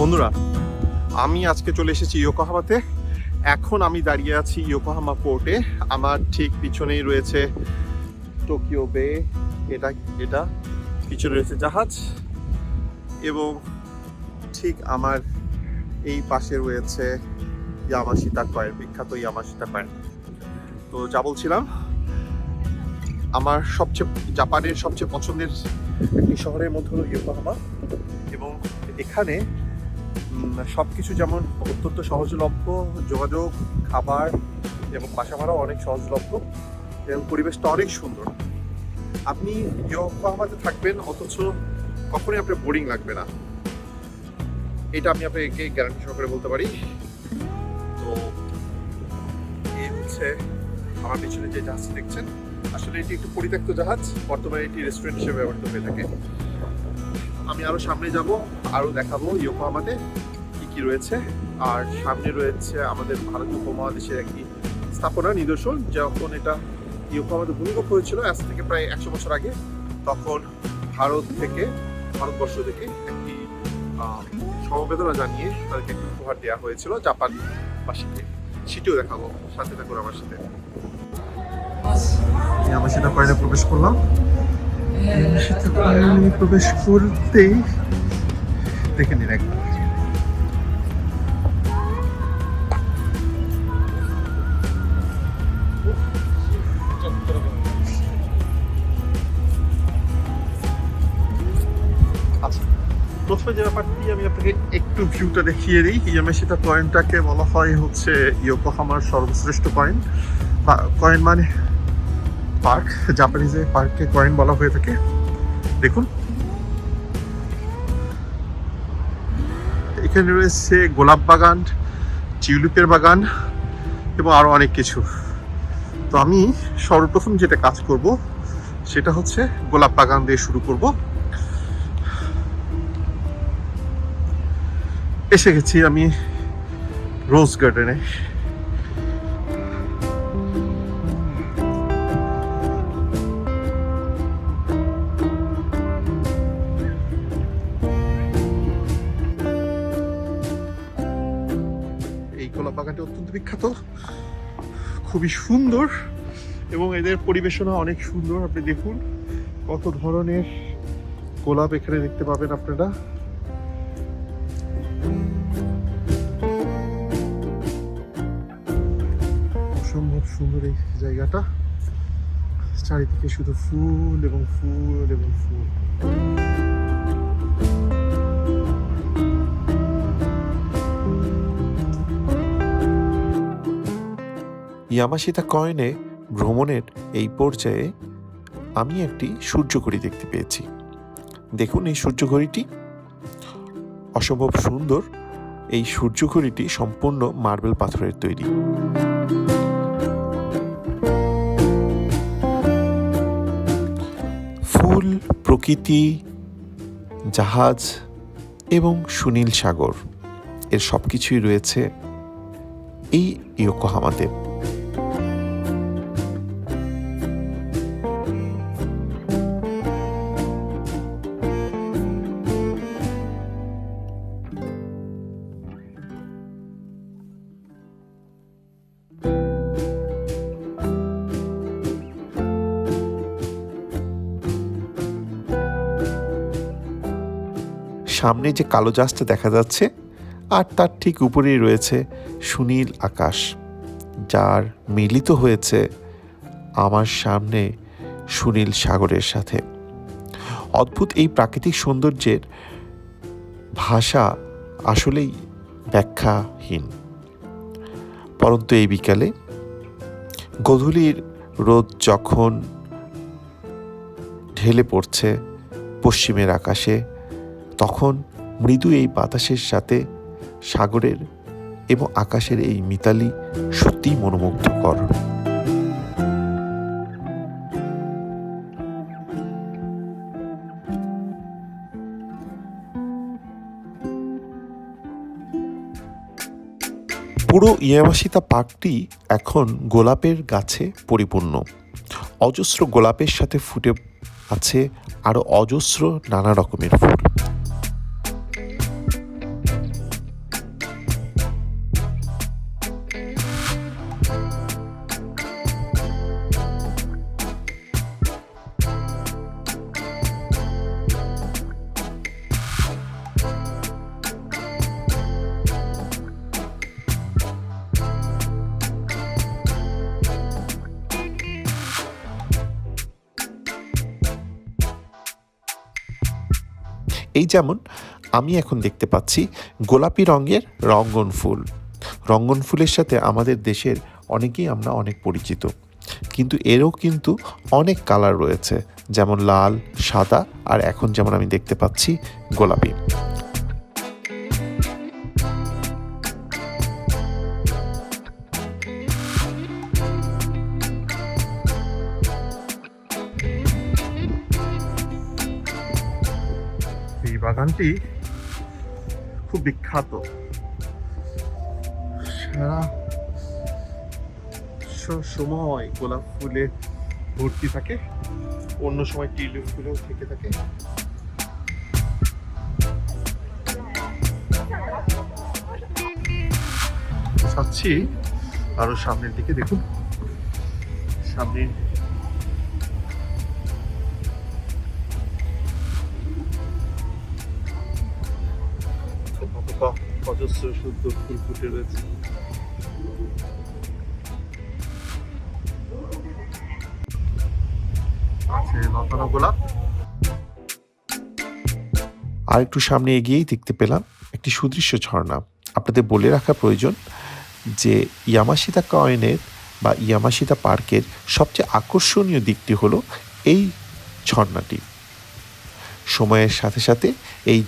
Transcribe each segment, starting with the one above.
বন্ধুরা, আমি আজকে চলে এসেছি ইয়োকোহামাতে। এখন আমি দাঁড়িয়ে আছি ইয়োকোহামা পোর্টে। আমার ঠিক পিছনেই রয়েছে টোকিও বে, এটা এটা, পিছনে রয়েছে জাহাজ। এবং ঠিক আমার এই পাশে রয়েছে ইয়ামাশিতা কয়েন বিখ্যাত ইয়ামাশিতা কয়েন তো যা বলছিলাম, আমার সবচেয়ে, জাপানের সবচেয়ে পছন্দের একটি শহরের মধ্যে হলো ইয়োকোহামা। এবং এখানে সব কিছু যেমন অত্যন্ত সহজলভ্য, যোগাযোগ, খাবার এবং বাসা ভাড়াও অনেক সহজলভ্য এবং পরিবেশটা অনেক সুন্দর। আপনি ইয়োকোহামাতে থাকবেন, অথচ কখনোই আপনার বোরিং লাগবে না। এটা আমি আপনাকে গ্যারান্টি সহকারে বলতে পারি। তো এই হচ্ছে আমার পিছনে যে জাহাজটি দেখছেন। আসলে এটি একটি পরিত্যক্ত জাহাজ, বর্তমানে এটি রেস্টুরেন্ট হিসেবে ব্যবহৃত হয়ে থাকে। আমি আরও সামনে যাব, আরও দেখাবো ইয়োকোহামাতে কি কি রয়েছে। আর সামনে রয়েছে আমাদের ভারত উপমহাদেশের একটি স্থাপনা নিদর্শন, যখন এটা ইয়োকোহামাতে ভূমিকম্প হয়েছিল আজ থেকে প্রায় একশো বছর আগে, তখন ভারত থেকে, ভারতবর্ষ থেকে একটি সমবেদনা জানিয়ে তাদেরকে একটি উপহার দেওয়া হয়েছিল জাপানবাসীকে সেটিও দেখাবো, সাথে থাকুন আমার সাথে। আমার সেটা কয়েনে প্রবেশ করলাম। সেটা কয়েনে প্রবেশ করতেই দেখে নিন একবার আচ্ছা প্রথমে যে ব্যাপারটি আমি আপনাকে একটু ভিউটা দেখিয়ে দিই ইয়ামাশিতা কয়েনটাকে বলা হয় হচ্ছে ইয়োকোহামার সর্বশ্রেষ্ঠ কয়েন কয়েন মানে পার্ক, জাপানিজে পার্ককে কয়েন বলা হয়ে থাকে। দেখুন। এখানে রয়েছে গোলাপ বাগান, টিউলিপের বাগান এবং আরও অনেক কিছু। তো আমি সর্বপ্রথম যেটা কাজ করব, সেটা হচ্ছে গোলাপ বাগান দিয়ে শুরু করব। এসে গেছি আমি রোজ গার্ডেনে। বিখ্যাত। খুবই সুন্দর এবং এদের পরিবেশনা অনেক সুন্দর, আপনি দেখুন। কত ধরনের গোলাপ এখানে দেখতে পাবেন আপনারা। অসম্ভব সুন্দর এই জায়গাটা। চারিদিকে শুধু ফুল এবং ফুল এবং ফুল। ইয়ামাশিতা কয়েনে ভ্রমণের এই পর্যায়ে আমি একটি সূর্যঘড়ি দেখতে পেয়েছি। দেখুন এই সূর্যঘড়িটি। অসম্ভব সুন্দর এই সূর্যঘড়িটি সম্পূর্ণ মার্বেল পাথরের তৈরি। ফুল, প্রকৃতি, জাহাজ এবং সুনীল সাগর, এর সব কিছুই রয়েছে এই ইয়োকোহামাতে। সামনে যে কালো জাহাজটা দেখা যাচ্ছে আর তার ঠিক উপরেই রয়েছে সুনীল আকাশ, যার মিলিত হয়েছে আমার সামনে সুনীল সাগরের সাথে। অদ্ভুত এই প্রাকৃতিক সৌন্দর্যের ভাষা আসলেই ব্যাখ্যাহীন। পরন্তু এই বিকালে গধূলির রোদ যখন ঢেলে পড়ছে পশ্চিমের আকাশে তখন মৃদু এই বাতাসের সাথে সাগরের এবং আকাশের এই মিতালি সত্যিই মনোমুগ্ধকর। পুরো ইয়ামাশিতা পার্কটি এখন গোলাপের গাছে পরিপূর্ণ। অজস্র গোলাপের সাথে ফুটে আছে আরও অজস্র নানা রকমের ফুল। এই যেমন আমি এখন দেখতে পাচ্ছি গোলাপি রঙের রঙ্গন ফুল। রঙ্গন ফুলের সাথে আমাদের দেশের অনেকেই আমরা অনেক পরিচিত। কিন্তু এরও কিন্তু অনেক কালার রয়েছে। যেমন লাল, সাদা আর এখন যেমন আমি দেখতে পাচ্ছি গোলাপি। বাগানটি খুব বিখ্যাত। সারা সময় গোলাপ ফুলে ভর্তি থাকে, অন্য সময় টিউলিপ ফুলেও থেকে থাকে। আরও সামনের দিকে দেখুন। সামনে অজস্র সুন্দর ফুল ফুটে রয়েছে। আর একটু সামনে এগিয়েই দেখতে পেলাম একটি সুদৃশ্য ঝর্ণা। আপনাদের বলে রাখা প্রয়োজন যে ইয়ামাশিতা কয়েনের বা ইয়ামাশিতা পার্কের সবচেয়ে আকর্ষণীয় দিকটি হলো এই ঝর্ণাটি। সময়ের সাথে সাথে এই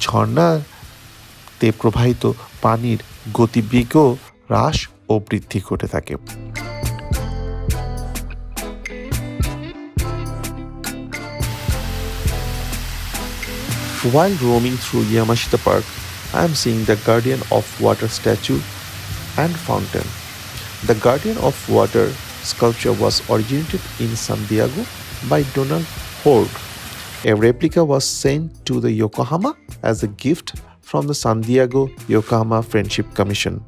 ঝর্ণাতে প্রবাহিত পানির গতিবেগও হ্রাস ও বৃদ্ধি ঘটে থাকে While roaming through Yamashita Park, I am seeing the Guardian of Water statue and fountain. The Guardian of Water sculpture was originated in San Diego by Donald Hoard. A replica was sent to the Yokohama as a gift from the San Diego Yokohama Friendship Commission.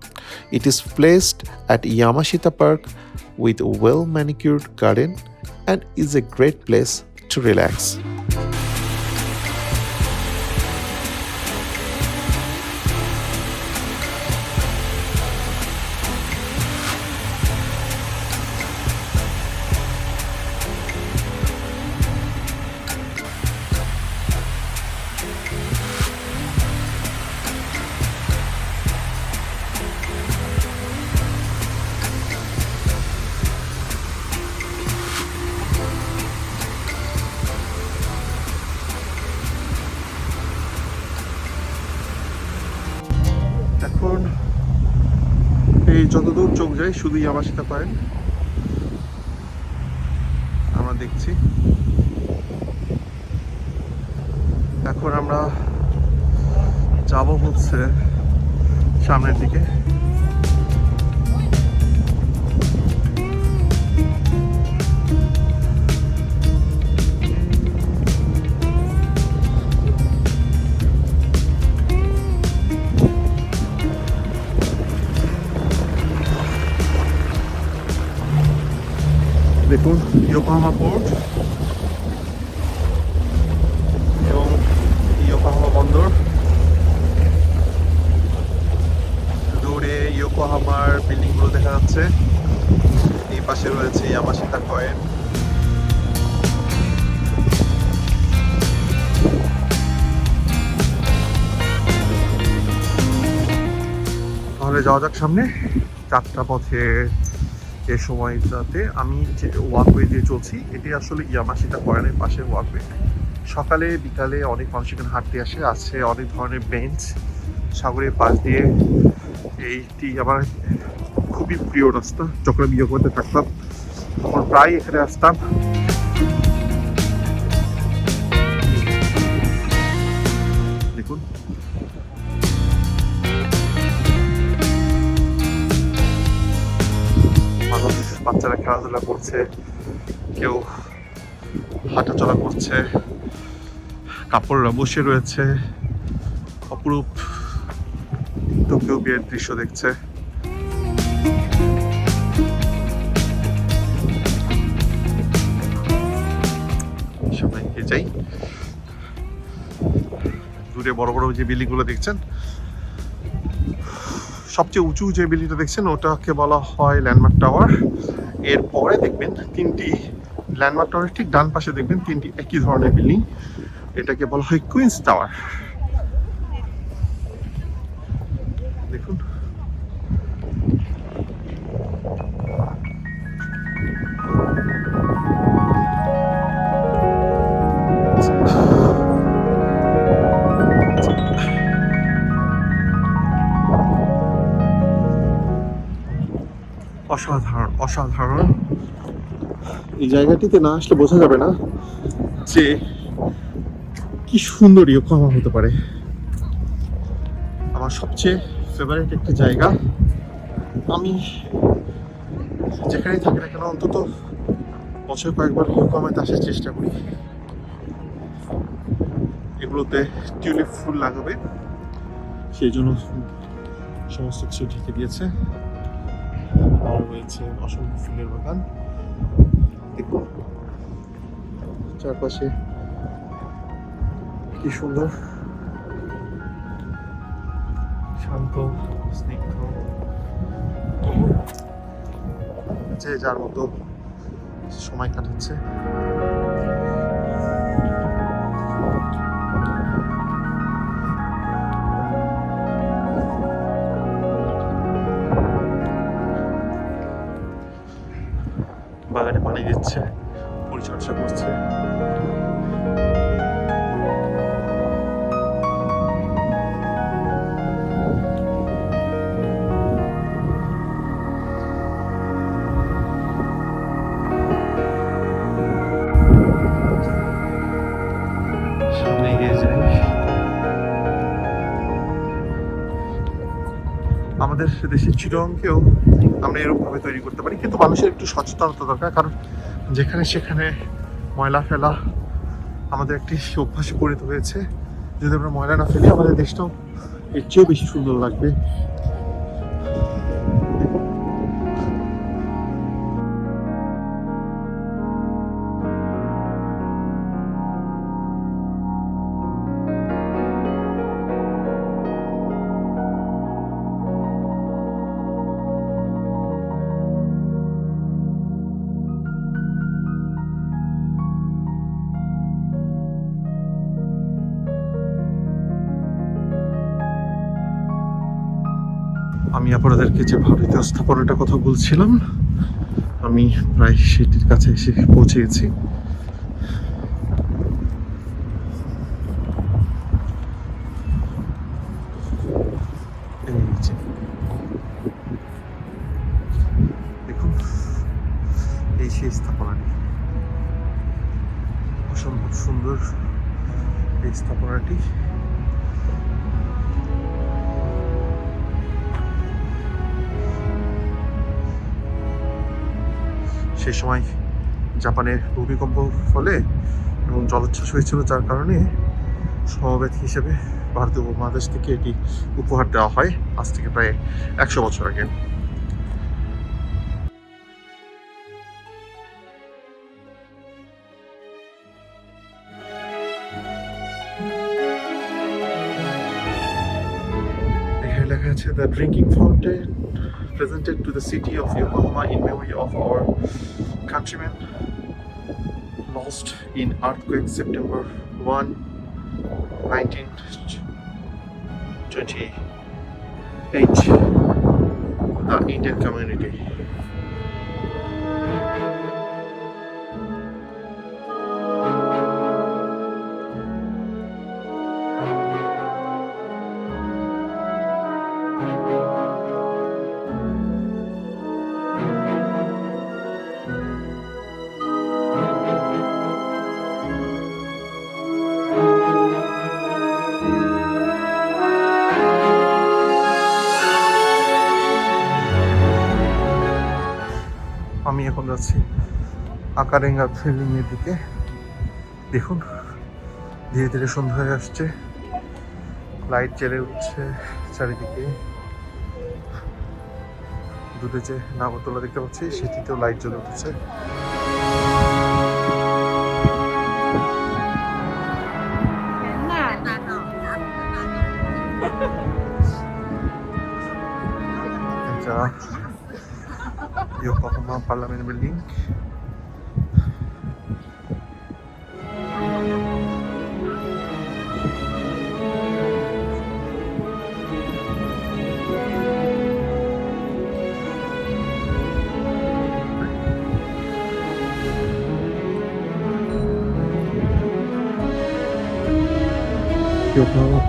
It is placed at Yamashita Park with a well manicured garden and is a great place to relax. চোখ অবাসিত পারেন আমরা দেখছি। এখন আমরা যাব হচ্ছে সামনের দিকে। দেখুন ইয়োকোহামা পোর্ট এবং ইয়োকোহামা বন্দর। দূরে ইয়োকোহামার বিল্ডিংগুলো দেখা যাচ্ছে। এই পাশে রয়েছে ইয়ামাশিতা কয়েন তাহলে যাওয়া যাক সামনে। চারটা পথে এ সময়টাতে আমি যে ওয়াকওয়ে দিয়ে চলছি, এটি আসলে ইয়ামাশিতা কয়ানের পাশের ওয়াকওয়ে সকালে, বিকালে অনেক মানুষ এখানে হাঁটতে আসে, আছে অনেক ধরনের বেঞ্চ সাগরের পাশ দিয়ে এইটি আমার খুবই প্রিয় রাস্তা, যখন আমি ইয়ে করতে থাকতাম, তখন প্রায় এখানে আসতাম। বাচ্চারা খেলাধুলা করছে, কেউ হাঁটাচলা করছে, কাপড়রা বসে রয়েছে, অপরূপ টোকিও বিয়ের দৃশ্য দেখছে। যাই। দূরে বড় বড় যে বিল্ডিংগুলো দেখছেন, সবচেয়ে উঁচু যে বিল্ডিংটা দেখছেন, ওটাকে বলা হয় ল্যান্ডমার্ক টাওয়ার এরপরে দেখবেন তিনটি ল্যান্ডমার্ক টাওয়ারের ঠিক ডান পাশে দেখবেন তিনটি একই ধরনের বিল্ডিং এটাকে বলা হয় কুইন্স টাওয়ার অসাধারণ। এই জায়গাটিতে না আসলে বোঝা যাবে না যে কি সুন্দর ইয়োকোহামা হতে পারে। আমার সবচেয়ে ফেভারিট একটি জায়গা। আমি যেখানেই থাকি না কেন, অন্তত বছর কয়েকবার ইয়োকোহামাতে আসার চেষ্টা করি। এগুলোতে টিউলিপ ফুল লাগাবে, সেই জন্য সমস্ত কিছু ঢেকে দিয়েছে। রয়েছে অসংখ্য ফুলের বাগান। দেখুন চারপাশে কি সুন্দর। শান্ত স্নিগ্ধ। যে যার মতো সময় কাটাচ্ছে। দিচ্ছে পরিচর্যা করছে। আমাদের দেশের চিরঙ্কেও আমরা এরকমভাবে তৈরি করতে পারি, কিন্তু মানুষের একটু সচেতনতা দরকার, কারণ যেখানে সেখানে ময়লা ফেলা আমাদের একটি অভ্যাসে পরিণত হয়েছে যদি আমরা ময়লা না ফেলি, আমাদের দেশটাও এর চেয়েও বেশি সুন্দর লাগবে। আমি আপনাদেরকে যে ভারতীয় স্থাপনাটার কথা বলছিলাম আমি প্রায় সেটির কাছে এসে পৌঁছে ভূমিকম্প ফলে এবং জলোচ্ছ্বাস হয়েছিল যার কারণে সমবেত হিসেবে ভারতীয় উপমহাদেশ থেকে এটি উপহার দেওয়া হয়। আজ থেকে প্রায় একশো বছর আগে। লেখা আছে the presented to the city of Yokohama in memory of our countrymen. Lost in earthquake September 1, 1928. The Indian community. যাচ্ছি আকারেঙ্গা এর দিকে। দেখুন, ধীরে ধীরে সন্ধ্যা হয়ে আসছে। লাইট জ্বেলে উঠছে চারিদিকে। দুধে যে নাগরতলা দেখতে পাচ্ছি, সেটিতেও লাইট জ্বলে উঠেছে। পার্লামেন্ট বিল্ডিং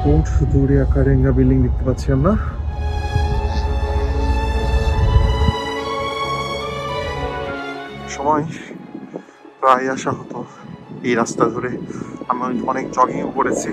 কোট দূরে রেঙ্গা বিল্ডিং দেখতে পাচ্ছি আমরা? সময় প্রায় আসা হতো এই রাস্তা ধরে আমি অনেক জগিংও করেছি।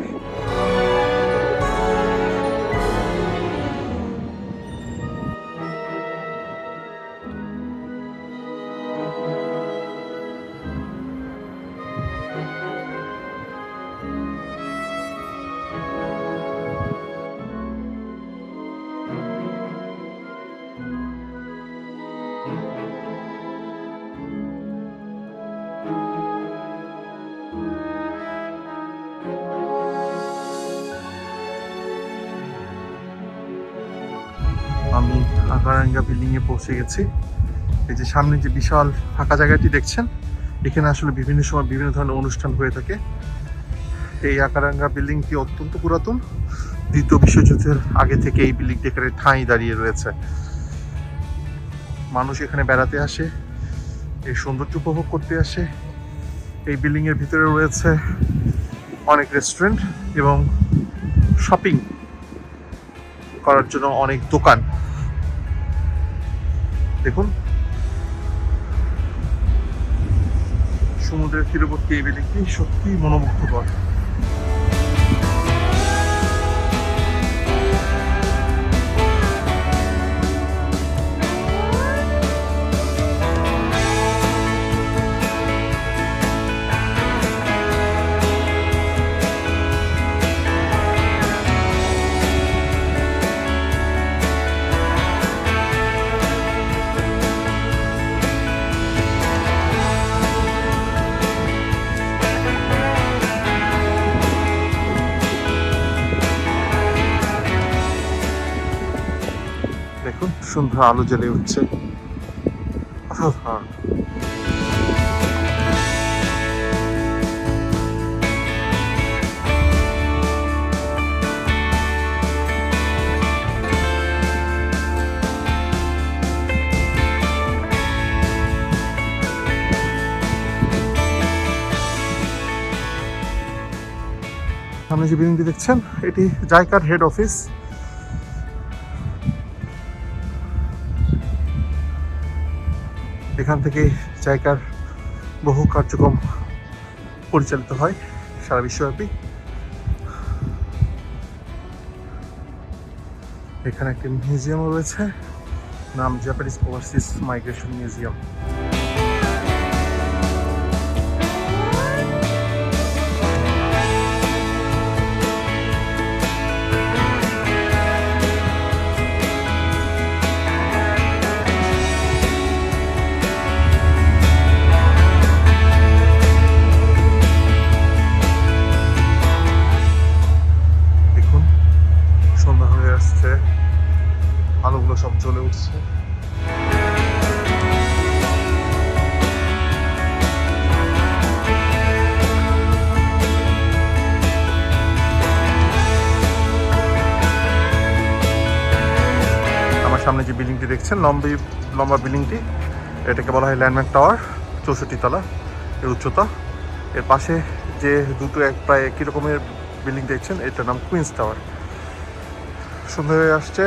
পৌঁছে গেছি। এই যে সামনে যে বিশাল ফাঁকা জায়গাটি দেখছেন, এখানে আসলে বিভিন্ন সময় বিভিন্ন ধরনের অনুষ্ঠান হয়ে থাকে। এই আকারাঙ্গা বিল্ডিংটি অত্যন্ত পুরাতন। দ্বিতীয় বিশ্বযুদ্ধের আগে থেকে এই বিল্ডিংটি এখানে ঠাঁই দাঁড়িয়ে রয়েছে। মানুষ এখানে বেড়াতে আসে, এই সৌন্দর্য উপভোগ করতে আসে। এই বিল্ডিং এর ভিতরে রয়েছে অনেক রেস্টুরেন্ট এবং শপিং করার জন্য অনেক দোকান। দেখুন। সমুদ্রের তীরবর্তী এই বিল্ডিংটি সত্যি মনোমুগ্ধকর। সন্ধ্যা আলো জ্বলে উঠছে। অসাধারণ সামনে যে বিল্ডিংটি দেখছেন এটি জাইকার হেড অফিস এখান থেকে জায়গার বহু কার্যক্রম পরিচালিত হয় সারা বিশ্বব্যাপী। এখানে একটি মিউজিয়াম রয়েছে, নাম জাপানিজ ওভারসিজ মাইগ্রেশন মিউজিয়াম জ্বলে উঠছে। আমার সামনে যে বিল্ডিংটি দেখছেন, লম্বি, লম্বা বিল্ডিংটি, এটাকে বলা হয় ল্যান্ডমার্ক টাওয়ার, চৌষট্টি তলা, এর উচ্চতা। এর পাশে যে দুটো এক প্রায় একই রকমের বিল্ডিং দেখছেন, এটার নাম কুইন্স টাওয়ার। সন্ধ্যা হয়ে আসছে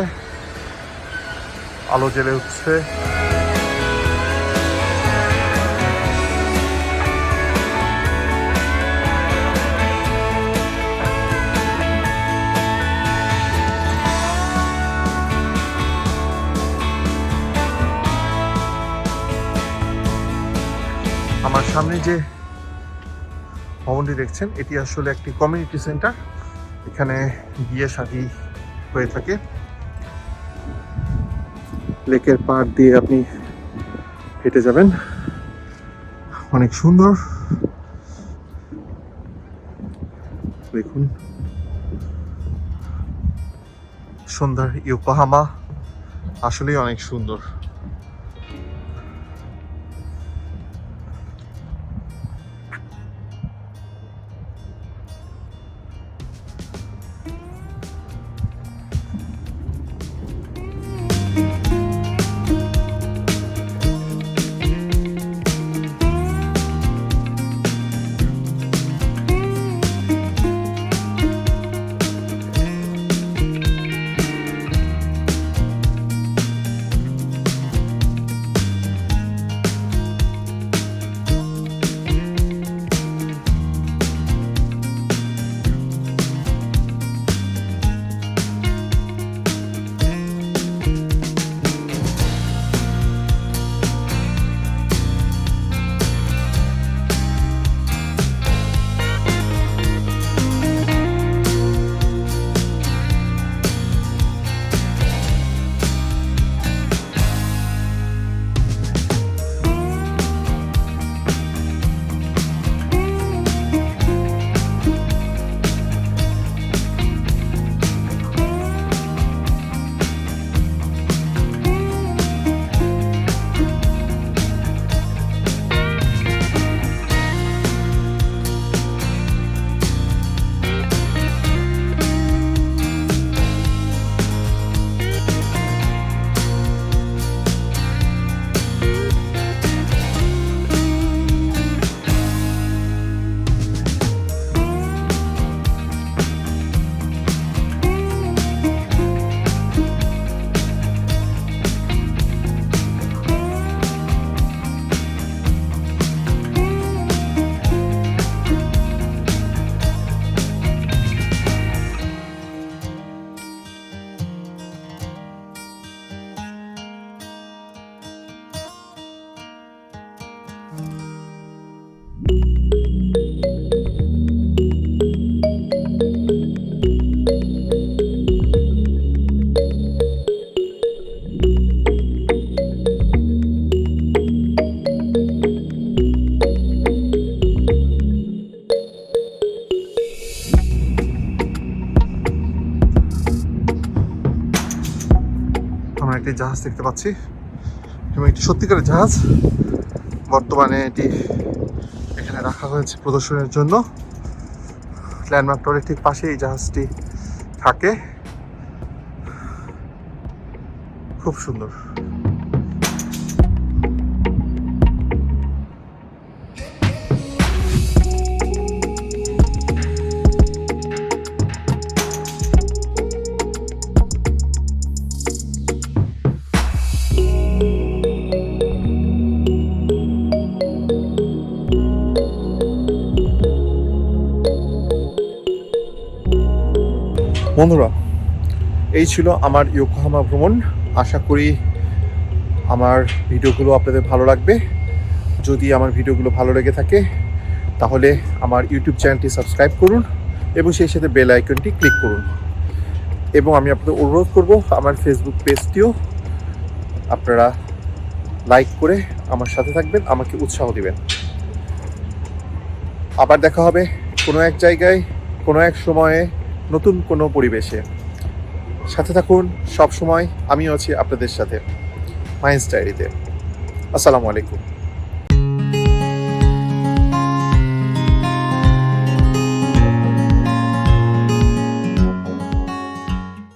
আলো জ্বেলে উঠছে। আমার সামনে যে ভবনটি দেখছেন, এটি আসলে একটি কমিউনিটি সেন্টার এখানে বিয়ে শাদী হয়ে থাকে। লেকের পাড় দিয়ে আপনি হেঁটে যাবেন। অনেক সুন্দর। দেখুন। সন্ধ্যার ইউপাহামা আসলেই অনেক সুন্দর। একটি জাহাজ দেখতে পাচ্ছি। এবং একটি সত্যিকারের জাহাজ। বর্তমানে এটি এখানে রাখা হয়েছে প্রদর্শনের জন্য। ল্যান্ডমার্ক টরের ঠিক পাশে এই জাহাজটি থাকে। খুব সুন্দর। বন্ধুরা, এই ছিল আমার ইয়োকোহামা ভ্রমণ। আশা করি আমার ভিডিওগুলো আপনাদের ভালো লাগবে। যদি আমার ভিডিওগুলো ভালো লেগে থাকে, তাহলে আমার ইউটিউব চ্যানেলটি সাবস্ক্রাইব করুন এবং সেই সাথে বেল আইকনটি ক্লিক করুন। এবং আমি আপনাদের অনুরোধ করব, আমার ফেসবুক পেজটিও আপনারা লাইক করে আমার সাথে থাকবেন, আমাকে উৎসাহ দিবেন। আবার দেখা হবে কোনো এক জায়গায়, কোনো এক সময়ে। নতুন কোনো পরিবেশে। সাথে থাকুন সব সময় আমিও আছি আপনাদের সাথে। মাইন্স ডায়েরিতে। আসসালামু আলাইকুম।